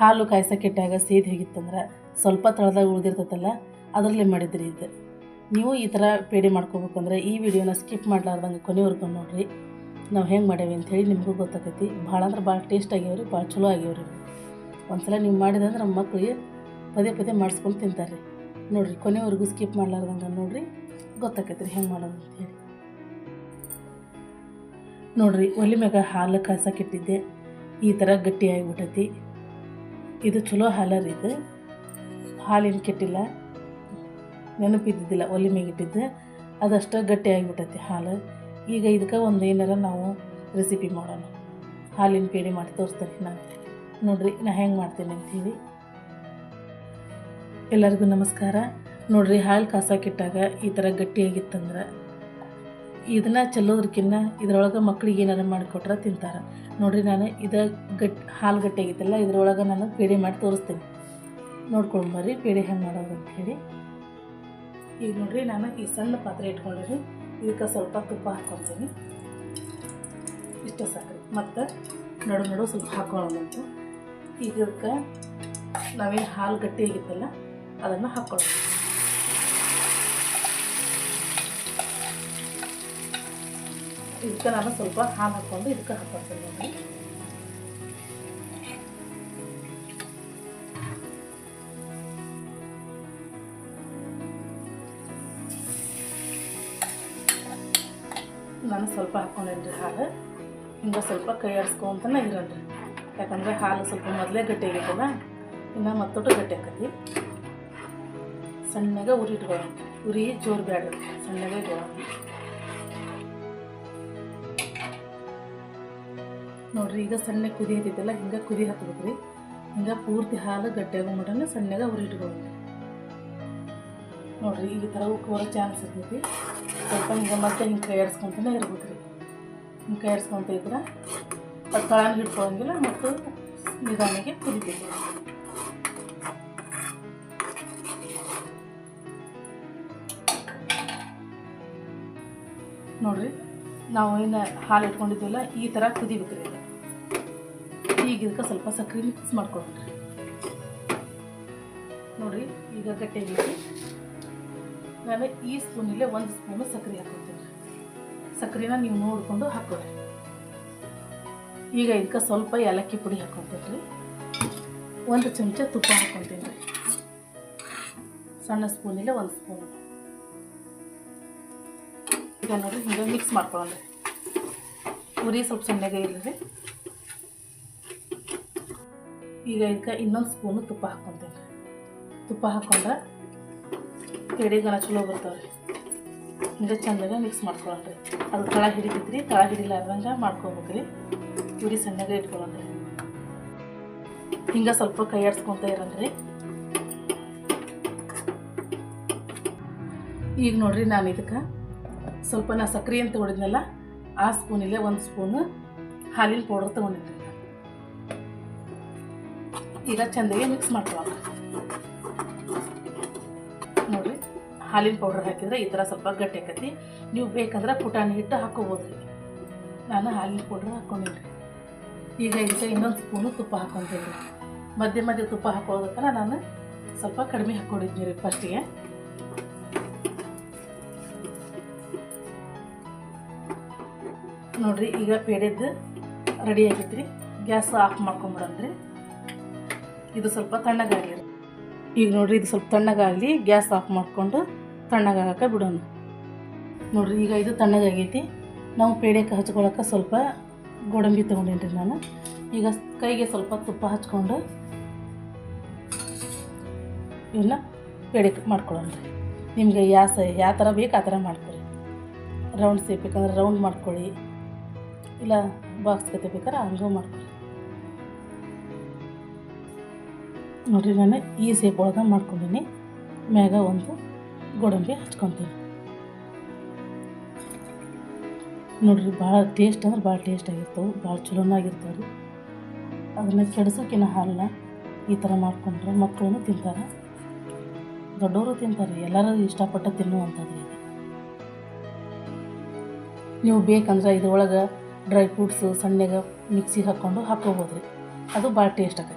ಹಾಲು ಕಾಯ್ಸಕ್ಕಿಟ್ಟಾಗ ಸೇದಿ ಹೇಗಿತ್ತಂದ್ರೆ ಸ್ವಲ್ಪ ತಳದಾಗ ಉಳಿದಿರ್ತೈತಲ್ಲ, ಅದರಲ್ಲೇ ಮಾಡಿದ್ರಿ ಇದು. ನೀವು ಈ ಥರ ಪೇಡಿ ಮಾಡ್ಕೋಬೇಕಂದ್ರೆ ಈ ವಿಡಿಯೋನ ಸ್ಕಿಪ್ ಮಾಡ್ಲಾರ್ದಂಗೆ ಕೊನೆವರೆಗೂ ನೋಡ್ರಿ. ನಾವು ಹೆಂಗೆ ಮಾಡೇವಿ ಅಂಥೇಳಿ ನಿಮಗೂ ಗೊತ್ತಾಕೈತಿ. ಭಾಳ ಅಂದ್ರೆ ಭಾಳ ಟೇಸ್ಟ್ ಆಗ್ಯಾವ್ರಿ, ಭಾಳ ಚಲೋ ಆಗ್ಯಾವ್ರಿ. ಒಂದ್ಸಲ ನೀವು ಮಾಡಿದಂದ್ರೆ ನಮ್ಮ ಮಕ್ಕಳಿಗೆ ಪದೇ ಪದೇ ಮಾಡಿಸ್ಕೊಂಡು ತಿಂತಾರೆ ನೋಡಿರಿ, ಕೊನೆವರೆಗೂ ಸ್ಕಿಪ್ ಮಾಡ್ಲಾರ್ದಂಗೆ ನೋಡ್ರಿ ಗೊತ್ತಾಕೈತಿ ರೀ ಹೆಂಗೆ ಮಾಡೋದು ಅಂಥೇಳಿ ನೋಡ್ರಿ, ಒಲೆ ಮ್ಯಾಗ ಹಾಲು ಕಾಯ್ಸಕ್ಕಿಟ್ಟಿದ್ದೆ. ಈ ಥರ ಗಟ್ಟಿ ಆಗಿಬಿಟ್ಟೈತಿ. ಇದು ಚಲೋ ಹಾಲರ್ ಇದು. ಹಾಲಿನ ಕೆಟ್ಟಿಲ್ಲ. ನೆನಪಿದ್ದಿದ್ದಿಲ್ಲ, ಒಲಿ ಮ್ಯಾಗ ಇಟ್ಟಿದ್ದೆ. ಅದಷ್ಟು ಗಟ್ಟಿ ಆಗಿಬಿಟ್ಟೈತಿ ಹಾಲು. ಈಗ ಇದಕ್ಕೆ ಒಂದು ಏನಾರ ನಾವು ರೆಸಿಪಿ ಮಾಡೋಣ. ಹಾಲಿನ ಪೇಡಿ ಮಾಡಿ ತೋರಿಸ್ತೇನೆ ನಾನು. ನೋಡ್ರಿ, ನಾ ಹೆಂಗೆ ಮಾಡ್ತೀನಿ ಅಂತೀವಿ. ಎಲ್ಲರಿಗೂ ನಮಸ್ಕಾರ. ನೋಡ್ರಿ, ಹಾಲು ಕಾಸಕ್ಕಿಟ್ಟಾಗ ಈ ಥರ ಗಟ್ಟಿಯಾಗಿತ್ತಂದ್ರೆ ಇದನ್ನು ಚೆಲ್ಲೋದ್ರಕ್ಕಿನ್ನ ಇದ್ರೊಳಗೆ ಮಕ್ಕಳಿಗೆ ಏನಾರು ಮಾಡಿಕೊಟ್ರೆ ತಿಂತಾರೆ. ನೋಡ್ರಿ ನಾನು ಇದು ಗಟ್, ಹಾಲು ಗಟ್ಟಿಯಾಗಿತ್ತಲ್ಲ, ಇದ್ರೊಳಗೆ ನಾನು ಪೇಡೆ ಮಾಡಿ ತೋರಿಸ್ತೀನಿ. ನೋಡ್ಕೊಂಡು ಬರ್ರಿ ಪೇಡೆ ಹೆಂಗೆ ಮಾಡೋದು ಅಂತ ಹೇಳಿ. ಈಗ ನೋಡ್ರಿ ನಾನು ಈ ಸಣ್ಣ ಪಾತ್ರೆ ಇಟ್ಕೊಂಡಿರಿ ಇದಕ್ಕೆ ಸ್ವಲ್ಪ ತುಪ್ಪ ಹಾಕ್ಕೊತೀನಿ ಇಷ್ಟು ಸಾಕ್ರಿ. ಮತ್ತು ನಡು ನಡು ಸ್ವಲ್ಪ ಹಾಕೊಳ್ಳೋಣಂತ ಈಗ ನಾವೇನು ಹಾಲು ಗಟ್ಟಿಯಾಗಿತ್ತಲ್ಲ, ಅದನ್ನು ಹಾಕ್ಕೊಳ್ಳೋಣ ಇದಕ್ಕೆ ನಾನು ಸ್ವಲ್ಪ ಹಾಲು ಹಾಕ್ಕೊಂಡು ಇದಕ್ಕೆ ಹಾಕ್ಕೊಳ್ತೀನಿ ನಾನು ಸ್ವಲ್ಪ ಹಾಕ್ಕೊಂಡೇನ್ರಿ ಹಾಲು. ಹಿಂಗೆ ಸ್ವಲ್ಪ ಕೈ ಆಡಿಸ್ಕೊಂತನೇ ಇರಲ್ರಿ ಯಾಕಂದರೆ ಹಾಲು ಸ್ವಲ್ಪ ಮೊದಲೇ ಗಟ್ಟಿ ಆಗೈತಲ್ಲ ಇನ್ನು ಮತ್ತೊಟ್ಟು ಗಟ್ಟಿ ಆಕತಿ. ಸಣ್ಣಗೆ ಉರಿ ಇಟ್ಕೊಳ್ಳೋಣ. ಉರಿ ಜೋರು ಬೇಡ ಸಣ್ಣಗೆ ಇಟ್ಕೊಳ್ಳೋಣ ನೋಡ್ರಿ, ಈಗ ಸಣ್ಣ ಕುದಿ ಹತ್ತಿದ್ದಲ್ಲ ಹಿಂಗೆ ಕುದಿ ಹತ್ಬೇಕ್ರಿ. ಹಿಂಗೆ ಪೂರ್ತಿ ಹಾಲು ಗಟ್ಟಿಯಾಗೋ ಮಟನ ಸಣ್ಣಗೆ ಉರಿ ಇಟ್ಕೊಬೇಕು ನೋಡ್ರಿ, ಈ ಥರ ಉಕ್ಕೋರ ಚಾನ್ಸ್ ಇರ್ತೈತಿ. ಸ್ವಲ್ಪ ಹಿಂಗೆ ಮತ್ತೆ ಹಿಂಗೆ ಕೈ ಆಡಿಸ್ಕೊಂತಾನೆ ಇರ್ಬೇಕು ರೀ ಹಿಂಗೆ ಕೈ ಆಡಿಸ್ಕೊಂತ ಇದ್ರೆ ಅದು ತಳನ ಹಿಡ್ಕೊಳಂಗಿಲ್ಲ ಮತ್ತು ನಿಧಾನಿಗೆ ಕುದಿತೈತಿ. ನೋಡ್ರಿ ನಾವು ಏನು ಹಾಲು ಇಟ್ಕೊಂಡಿದ್ದೀವಲ್ಲ ಈ ಥರ ಕುದಿಬೇಕು ರೀ ಈಗ. ಇದಕ್ಕೆ ಸ್ವಲ್ಪ ಸಕ್ಕರೆ ಮಿಕ್ಸ್ ಮಾಡ್ಕೊಳ್ರಿ. ನೋಡ್ರಿ, ಈಗ ಗಟ್ಟಿಯಾಗಿ ನಾನು ಈ ಸ್ಪೂನಿಲ್ಲೇ ಒಂದು ಸ್ಪೂನು ಸಕ್ಕರೆ ಹಾಕೊಳ್ತೀನಿ ಸಕ್ಕರೆನ ನೀವು ನೋಡಿಕೊಂಡು ಹಾಕೊಳ್ಳಿ ಈಗ ಇದಕ್ಕೆ ಸ್ವಲ್ಪ ಏಲಕ್ಕಿ ಪುಡಿ ಹಾಕೊಳ್ತೀನಿ ರೀ ಒಂದು ಚಮಚ ತುಪ್ಪ ಹಾಕೊಳ್ತೀನಿ ಸಣ್ಣ ಸ್ಪೂನಿಲ್ಲೇ ಒಂದು ಸ್ಪೂನು ನೋಡಿ ಹಿಂಗೆ ಮಿಕ್ಸ್ ಮಾಡ್ಕೊಳ್ಳೋಣ. ಉರಿ ಸ್ವಲ್ಪ ಸಣ್ಣಗೆ ಇಲ್ಲರಿ ಈಗ ಇದಕ್ಕೆ ಇನ್ನೊಂದು ಸ್ಪೂನು ತುಪ್ಪ ಹಾಕ್ಕೊತೀನಿ. ರೀ ತುಪ್ಪ ಹಾಕ್ಕೊಂಡ್ರೆ ಪೇಡಿಗನ ಚಲೋ ಬರ್ತಾವೆ ಹಿಂಗೆ ಚೆಂದಾಗ ಮಿಕ್ಸ್ ಮಾಡ್ಕೊಳ್ಳೋಣ್ರಿ ಅದು ತಳ ಹಿಡಿತೈತ್ರಿ ತಳ ಹಿಡಿಲಾರ್ದಂಗೆ ಮಾಡ್ಕೊಬೇಕ್ರಿ. ಉರಿ ಸಣ್ಣಗೆ ಇಟ್ಕೊಳ್ಳೋಣ್ರಿ ಹಿಂಗೆ ಸ್ವಲ್ಪ ಕೈ ಆಡ್ಸ್ಕೊತ ಈಗ ನೋಡ್ರಿ ನಾನು ಇದಕ್ಕೆ ಸ್ವಲ್ಪ ನಾ ಸಕ್ರೆ ಅಂತ ಹೊಡಿದ್ನಲ್ಲ, ಆ ಸ್ಪೂನಿಗೆ ಒಂದು ಸ್ಪೂನು ಹಾಲಿನ ಪೌಡರ್ ತೊಗೊಂಡಿದ್ದೆ ಈಗ ಚೆಂದಾಗಿ ಮಿಕ್ಸ್ ಮಾಡ್ಕೊಳ್ಳೋಣ ನೋಡಿರಿ, ಹಾಲಿನ ಪೌಡರ್ ಹಾಕಿದ್ರೆ ಈ ಥರ ಸ್ವಲ್ಪ ಗಟ್ಟಿ ಆಕತಿ. ನೀವು ಬೇಕಂದ್ರೆ ಪುಟಾಣಿ ಹಿಟ್ಟು ಹಾಕೋಬೋದು ನಾನು ಹಾಲಿನ ಪೌಡ್ರ್ ಹಾಕ್ಕೊಂಡಿನಿ ಈಗ ಇದಕ್ಕೆ ಇನ್ನೊಂದು ಸ್ಪೂನು ತುಪ್ಪ ಹಾಕ್ಕೊತೀನಿ ಮಧ್ಯೆ ಮಧ್ಯೆ ತುಪ್ಪ ಹಾಕೊಳ್ಳೋದಕ್ಕೆ ನಾನು ಸ್ವಲ್ಪ ಕಡಿಮೆ ಹಾಕ್ಕೊಂಡಿದ್ದೀನಿ ರೀ ಫಸ್ಟಿಗೆ ನೋಡಿರಿ, ಈಗ ಪೇಡೆದ್ದು ರೆಡಿ ಆಗೈತೆ ರೀ ಗ್ಯಾಸ್ ಆಫ್ ಮಾಡ್ಕೊಂಬಿಡಂದ್ರಿ. ಇದು ಸ್ವಲ್ಪ ತಣ್ಣಗಾಗಲಿ. ಈಗ ನೋಡ್ರಿ, ಇದು ಸ್ವಲ್ಪ ತಣ್ಣಗಾಗಲಿ. ಗ್ಯಾಸ್ ಆಫ್ ಮಾಡಿಕೊಂಡು ತಣ್ಣಗಾಗಕ್ಕೆ ಬಿಡೋಣ. ನೋಡ್ರಿ, ಈಗ ಇದು ತಣ್ಣಗಾಗೈತಿ. ನಾವು ಪೇಡೆಗೆ ಹಚ್ಕೊಳಕ್ಕೆ ಸ್ವಲ್ಪ ಗೋಡಂಬಿ ತೊಗೊಂಡೇನಿ ರೀ ನಾನು. ಈಗ ಕೈಗೆ ಸ್ವಲ್ಪ ತುಪ್ಪ ಹಚ್ಕೊಂಡು ಇವನ್ನ ಪೇಡೆ ಮಾಡ್ಕೊಳ್ಳೋಣ ರೀ ನಿಮಗೆ ಯಾವ ಯಾವ ಥರ ಬೇಕು ಆ ಥರ ಮಾಡ್ಕೊಳ್ಳಿ ರೌಂಡ್ ಸೇಪ್ ಬೇಕಂದ್ರೆ ರೌಂಡ್ ಮಾಡ್ಕೊಳ್ಳಿ. ಇಲ್ಲ ಬಾಕ್ಸ್ ಕತೆ ಬೇಕಾದ್ರೆ ಹಂಗೂ ಮಾಡ್ಕೊಳ್ಳಿ. ನೋಡಿರಿ ನಾನು ಈ ಸೇಪ್ ಒಳಗೆ ಮಾಡ್ಕೊಂಡೀನಿ. ಮ್ಯಾಗ ಒಂದು ಗೋಡಂಬಿ ಹಚ್ಕೊತೀನಿ. ನೋಡಿರಿ ಭಾಳ ಟೇಸ್ಟ್ ಅಂದ್ರೆ ಭಾಳ ಟೇಸ್ಟ್ ಆಗಿರ್ತವೆ, ಭಾಳ ಚಲೋನಾಗಿರ್ತಾವೆ ರೀ. ಅದನ್ನು ಕೆಡಿಸೋಕಿನ ಹಾಲನ್ನ ಈ ಥರ ಮಾಡ್ಕೊಂಡ್ರೆ ಮಕ್ಕಳು ತಿಂತಾರೆ. ದೊಡ್ಡವರು ತಿಂತಾರೆ, ಎಲ್ಲರೂ ಇಷ್ಟಪಟ್ಟು ತಿನ್ನುವಂಥದ್ದು ನೀವು ಬೇಕಂದ್ರೆ ಇದ್ರೊಳಗೆ ಡ್ರೈ ಫ್ರೂಟ್ಸು ಸಣ್ಣಗೆ ಮಿಕ್ಸಿಗೆ ಹಾಕ್ಕೊಂಡು ಹಾಕ್ಕೋಬೋದು ರೀ. ಅದು ಭಾಳ ಟೇಸ್ಟ್ ಆಕೈತಿ.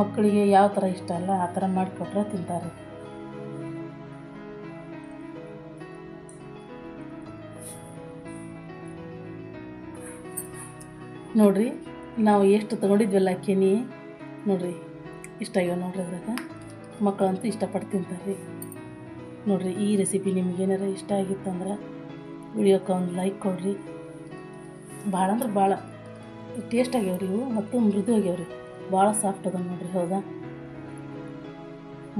ಮಕ್ಕಳಿಗೆ ಯಾವ ಥರ ಇಷ್ಟ ಅಲ್ಲ, ಆ ಥರ ಮಾಡಿಕೊಟ್ರೆ ತಿಂತಾರೆ ನೋಡಿರಿ, ನಾವು ಎಷ್ಟು ತೊಗೊಂಡಿದ್ವಲ್ಲ ಕೆನಿ ನೋಡಿರಿ, ಇಷ್ಟ ಆಗ್ಯಾವ ನೋಡ್ರಿ ಅದ್ರಾಗ. ಮಕ್ಕಳಂತೂ ಇಷ್ಟಪಟ್ಟು ತಿಂತಾರೆ ರೀ. ನೋಡಿರಿ, ಈ ರೆಸಿಪಿ ನಿಮ್ಗೆ ಏನಾರ ಇಷ್ಟ ಆಗಿತ್ತಂದ್ರೆ ವಿಡಿಯೋಕ್ಕೆ ಒಂದು ಲೈಕ್ ಕೊಡ್ರಿ. ಭಾಳ ಅಂದ್ರೆ ಭಾಳ. ಟೇಸ್ಟ್ ಆಗ್ಯಾವ್ರಿ ಇವು, ಮತ್ತು ಮೃದು ಆಗ್ಯಾವ್ರಿ. ಭಾಳ ಸಾಫ್ಟ್ ಅದ ನೋಡ್ರಿ, ಹೌದಾ?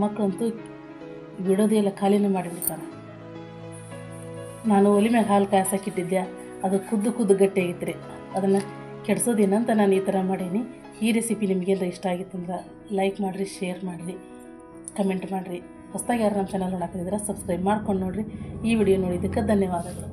ಮಕ್ಕಳಂತೂ ಬಿಡೋದೇ ಇಲ್ಲ, ಖಾಲಿನೇ ಮಾಡಿಬಿಡ್ತಾರೆ. ನಾನು ಒಲಿ ಮ್ಯಾಗ ಹಾಲು ಕಾಯ್ಸಕ್ಕಿಟ್ಟಿದ್ದೆ ಅದು ಕುದ್ದು ಕುದ್ದು ಗಟ್ಟಿ ಆಗಿತ್ತು ರೀ ಅದನ್ನು ಕೆಡ್ಸೋದೇನಂತ ನಾನು ಈ ಥರ ಮಾಡೀನಿ. ಈ ರೆಸಿಪಿ ನಿಮಗೆಲ್ಲ ಇಷ್ಟ ಆಗಿತ್ತಂದ್ರೆ ಲೈಕ್ ಮಾಡಿರಿ ಶೇರ್ ಮಾಡಿರಿ ಕಮೆಂಟ್ ಮಾಡಿರಿ. ಹೊಸದಾಗಿ ಯಾರು ನಮ್ಮ ಚಾನಲ್ ನೋಡಾಕಿದ್ರೆ ಸಬ್ಸ್ಕ್ರೈಬ್ ಮಾಡ್ಕೊಂಡು ನೋಡಿರಿ. ಈ ವಿಡಿಯೋ ನೋಡಿದ್ದಕ್ಕೆ ಧನ್ಯವಾದಗಳು.